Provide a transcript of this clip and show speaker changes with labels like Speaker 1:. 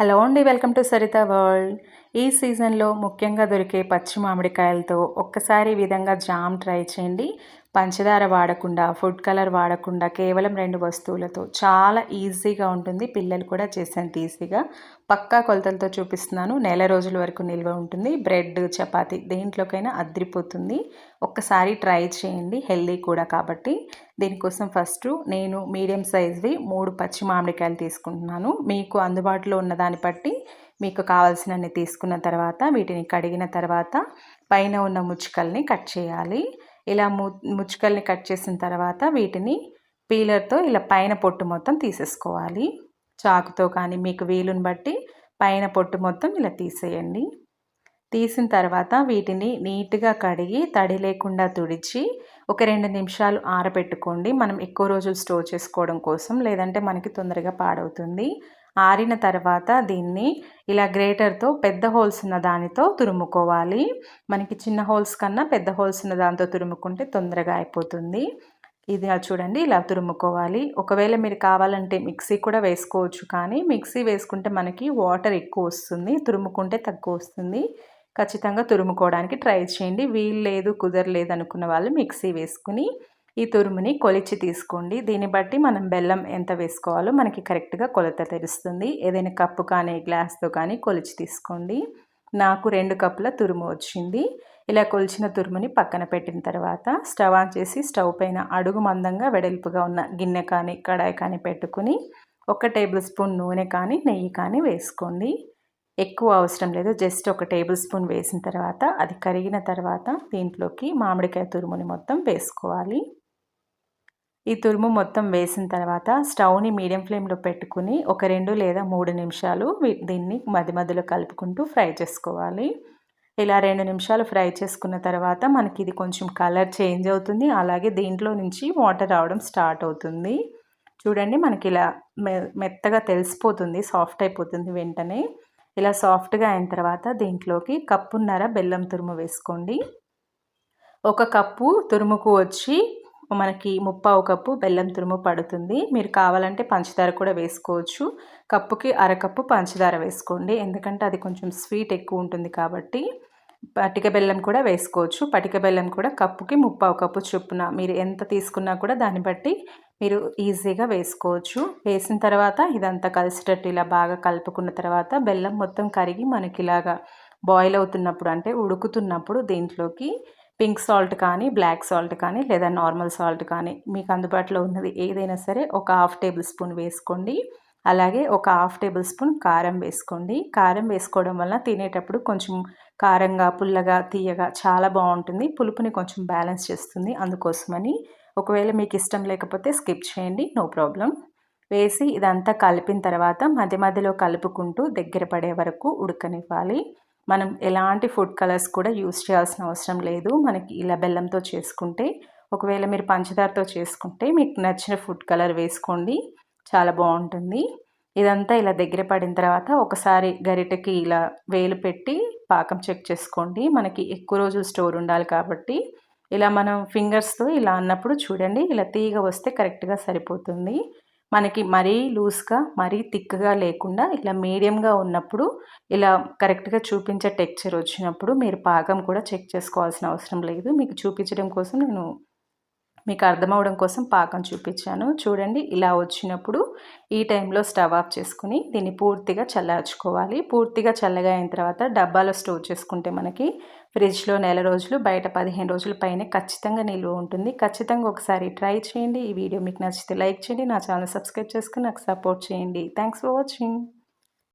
Speaker 1: Hello అండి welcome to Saritha world. ఈ సీజన్లో ముఖ్యంగా దొరికే పచ్చి మామిడికాయలతో ఒక్కసారి ఈ విధంగా జామ్ ట్రై చేయండి. పంచదార వాడకుండా ఫుడ్ కలర్ వాడకుండా కేవలం రెండు వస్తువులతో చాలా ఈజీగా ఉంటుంది. పిల్లలు కూడా చేసేంత ఈజీగా. పక్కా కొలతలతో చూపిస్తున్నాను. నెల రోజుల వరకు నిల్వ ఉంటుంది. బ్రెడ్ చపాతి దేంట్లోకైనా అద్రిపోతుంది. ఒక్కసారి ట్రై చేయండి. హెల్దీ కూడా కాబట్టి. దీనికోసం ఫస్ట్ నేను మీడియం సైజ్వి మూడు పచ్చి మామిడికాయలు తీసుకుంటున్నాను. మీకు అందుబాటులో ఉన్న దాన్ని బట్టి మీకు కావాల్సినన్ని తీసుకున్న తర్వాత వీటిని కడిగిన తర్వాత పైన ఉన్న ముచ్చుకల్ని కట్ చేయాలి. ఇలా ము ముచ్చుకల్ని కట్ చేసిన తర్వాత వీటిని పీలర్తో ఇలా పైన పొట్టు మొత్తం తీసేసుకోవాలి. చాకుతో కానీ మీకు వీలుని బట్టి పైన పొట్టు మొత్తం ఇలా తీసేయండి. తీసిన తర్వాత వీటిని నీట్గా కడిగి తడి లేకుండా తుడిచి ఒక రెండు నిమిషాలు ఆరబెట్టుకోండి. మనం ఎక్కువ రోజులు స్టోర్ చేసుకోవడం కోసం లేదంటే మనకి తొందరగా పాడవుతుంది. ఆరిన తర్వాత దీన్ని ఇలా గ్రేటర్తో పెద్ద హోల్స్ ఉన్న దానితో తురుముకోవాలి. మనకి చిన్న హోల్స్ కన్నా పెద్ద హోల్స్ ఉన్న దాంతో తురుముకుంటే తొందరగా అయిపోతుంది. ఇది చూడండి ఇలా తురుముకోవాలి. ఒకవేళ మీరు కావాలంటే మిక్సీ కూడా వేసుకోవచ్చు కానీ మిక్సీ వేసుకుంటే మనకి వాటర్ ఎక్కువ వస్తుంది తురుముకుంటే తక్కువ వస్తుంది. ఖచ్చితంగా తురుముకోవడానికి ట్రై చేయండి. వీలు లేదు కుదరలేదు అనుకున్న వాళ్ళు మిక్సీ వేసుకుని ఈ తురుముని కొలిచి తీసుకోండి. దీన్ని బట్టి మనం బెల్లం ఎంత వేసుకోవాలో మనకి కరెక్ట్గా కొలత తెలుస్తుంది. ఏదైనా కప్పు కానీ గ్లాస్తో కానీ కొలిచి తీసుకోండి. నాకు రెండు కప్పుల తురుము వచ్చింది. ఇలా కొలిచిన తురుముని పక్కన పెట్టిన తర్వాత స్టవ్ ఆన్ చేసి స్టవ్ పైన అడుగు మందంగా వెడల్పుగా ఉన్న గిన్నె కానీ కడాయి కానీ పెట్టుకుని ఒక టేబుల్ స్పూన్ నూనె కానీ నెయ్యి కానీ వేసుకోండి. ఎక్కువ అవసరం లేదు. జస్ట్ ఒక టేబుల్ స్పూన్ వేసిన తర్వాత అది కరిగిన తర్వాత దీంట్లోకి మామిడికాయ తురుముని మొత్తం వేసుకోవాలి. ఈ తురుము మొత్తం వేసిన తర్వాత స్టవ్ని మీడియం ఫ్లేమ్లో పెట్టుకుని ఒక రెండు లేదా మూడు నిమిషాలు దీన్ని మధ్య మధ్యలో కలుపుకుంటూ ఫ్రై చేసుకోవాలి. ఇలా రెండు నిమిషాలు ఫ్రై చేసుకున్న తర్వాత మనకి ఇది కొంచెం కలర్ చేంజ్ అవుతుంది. అలాగే దీంట్లో నుంచి వాటర్ రావడం స్టార్ట్ అవుతుంది. చూడండి మనకి ఇలా మెత్తగా తెలిసిపోతుంది సాఫ్ట్ అయిపోతుంది వెంటనే. ఇలా సాఫ్ట్గా అయిన తర్వాత దీంట్లోకి కప్పున్నర బెల్లం తురుము వేసుకోండి. ఒక కప్పు తురుముకు వచ్చి మనకి ముప్పావు కప్పు బెల్లం తురుము పడుతుంది. మీరు కావాలంటే పంచదార కూడా వేసుకోవచ్చు. కప్పుకి అరకప్పు పంచదార వేసుకోండి. ఎందుకంటే అది కొంచెం స్వీట్ ఎక్కువ ఉంటుంది కాబట్టి పటిక బెల్లం కూడా వేసుకోవచ్చు. పటిక బెల్లం కూడా కప్పుకి ముప్పావు కప్పు చొప్పున మీరు ఎంత తీసుకున్నా కూడా దాన్ని బట్టి మీరు ఈజీగా వేసుకోవచ్చు. వేసిన తర్వాత ఇదంతా కలిసేటట్టు ఇలా బాగా కలుపుకున్న తర్వాత బెల్లం మొత్తం కరిగి మనకి ఇలాగా బాయిల్ అవుతున్నప్పుడు అంటే ఉడుకుతున్నప్పుడు దీంట్లోకి పింక్ సాల్ట్ కానీ బ్లాక్ సాల్ట్ కానీ లేదా నార్మల్ సాల్ట్ కానీ మీకు అందుబాటులో ఉన్నది ఏదైనా సరే ఒక హాఫ్ టేబుల్ స్పూన్ వేసుకోండి. అలాగే ఒక హాఫ్ టేబుల్ స్పూన్ కారం వేసుకోండి. కారం వేసుకోవడం వల్ల తినేటప్పుడు కొంచెం కారంగా పుల్లగా తీయగా చాలా బాగుంటుంది. పులుపుని కొంచెం బ్యాలెన్స్ చేస్తుంది అందుకోసమని. ఒకవేళ మీకు ఇష్టం లేకపోతే స్కిప్ చేయండి నో ప్రాబ్లం. వేసి ఇదంతా కలిపిన తర్వాత మధ్య మధ్యలో కలుపుకుంటూ దగ్గర పడే వరకు ఉడకనివ్వాలి. మనం ఎలాంటి ఫుడ్ కలర్స్ కూడా యూస్ చేయాల్సిన అవసరం లేదు. మనకి ఇలా బెల్లంతో చేసుకుంటే ఒకవేళ మీరు పంచదారతో చేసుకుంటే మీకు నచ్చిన ఫుడ్ కలర్ వేసుకోండి. చాలా బాగుంటుంది. ఇదంతా ఇలా దగ్గర పడిన తర్వాత ఒకసారి గరిటెకి ఇలా వేలు పెట్టి పాకం చెక్ చేసుకోండి. మనకి ఎక్కువ రోజులు స్టోర్ ఉండాలి కాబట్టి. ఇలా మనం ఫింగర్స్తో ఇలా అన్నప్పుడు చూడండి ఇలా తీగ వస్తే కరెక్ట్గా సరిపోతుంది. మనకి మరీ లూజ్గా మరీ థిక్గా లేకుండా ఇలా మీడియంగా ఉన్నప్పుడు ఇలా కరెక్ట్గా చూపించే టెక్చర్ వచ్చినప్పుడు మీరు పాకం కూడా చెక్ చేసుకోవాల్సిన అవసరం లేదు. మీకు చూపించడం కోసం నేను మీకు అర్థమవడం కోసం పాకం చూపించాను. చూడండి ఇలా వచ్చినప్పుడు ఈ టైంలో స్టవ్ ఆఫ్ చేసుకుని దీన్ని పూర్తిగా చల్లార్చుకోవాలి. పూర్తిగా చల్లగా అయిన తర్వాత డబ్బాలో స్టోర్ చేసుకుంటే మనకి ఫ్రిడ్జ్లో నెల రోజులు బయట పదిహేను రోజుల పైన ఖచ్చితంగా నిల్వ ఉంటుంది. ఖచ్చితంగా ఒకసారి ట్రై చేయండి. ఈ వీడియో మీకు నచ్చితే లైక్ చేయండి. నా ఛానల్ సబ్స్క్రైబ్ చేసుకుని నాకు సపోర్ట్ చేయండి. Thanks for watching.